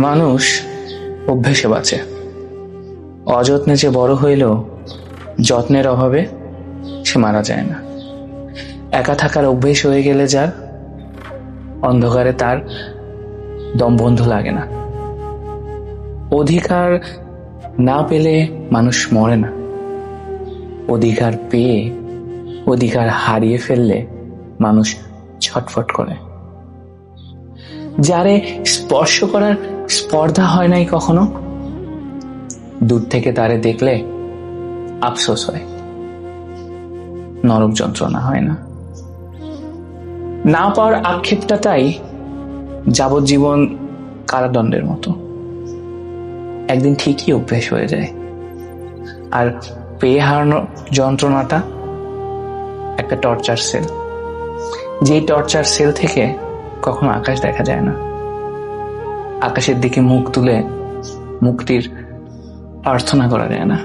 মানুষ অভ্যেসে বাঁচে। অযত্নে যে বড় হইলেও যত্নের অভাবে সে মারা যায় না। একা থাকার অভ্যেস হয়ে গেলে যার অন্ধকারে তার দম বন্ধ লাগে না। অধিকার না পেলে মানুষ মরে না। অধিকার পেয়ে অধিকার হারিয়ে ফেললে মানুষ ছটফট করে। যারে স্পর্শ করার স্পর্ধা হয় নাই কখনো? দূর থেকে তারে দেখলে আফসোস হয়। নরক যন্ত্রণা হয় না। না পাওয়ার আক্ষেপটা তাই যাবজ্জীবন কারাদণ্ডের মতো। একদিন ঠিকই অভ্যেস হয়ে যায়। আর পেয়ে হারানোর যন্ত্রণাটা একটা টর্চার সেল। যেই টর্চার সেল থেকে কখনো আকাশ দেখা যায় না। আকাশের দিকে মুখ তুলে মুক্তির প্রার্থনা করা যায় না।